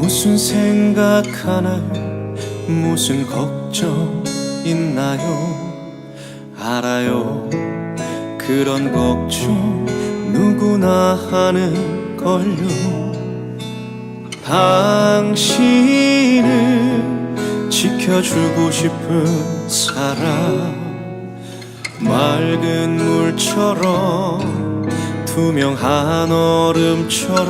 무슨 생각하나요? 무슨 걱정 있나요? 알아요. 그런 걱정 누구나 하는 걸요. 당신을 지켜주고 싶은 사람. 맑은 물처럼 투명한 얼음처럼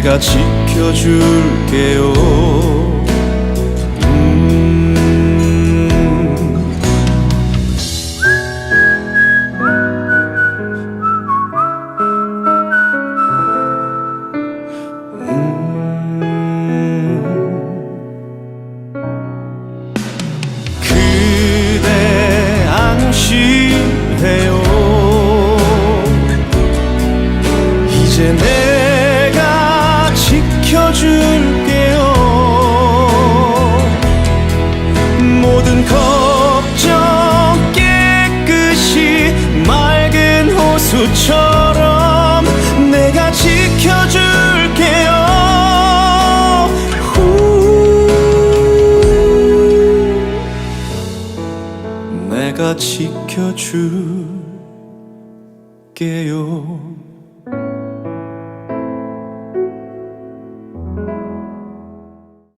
내가 지켜줄게요 지켜줄게요. 모든 걱정 깨끗이 맑은 호수처럼 내가 지켜줄게요. 후. 내가 지켜줄게요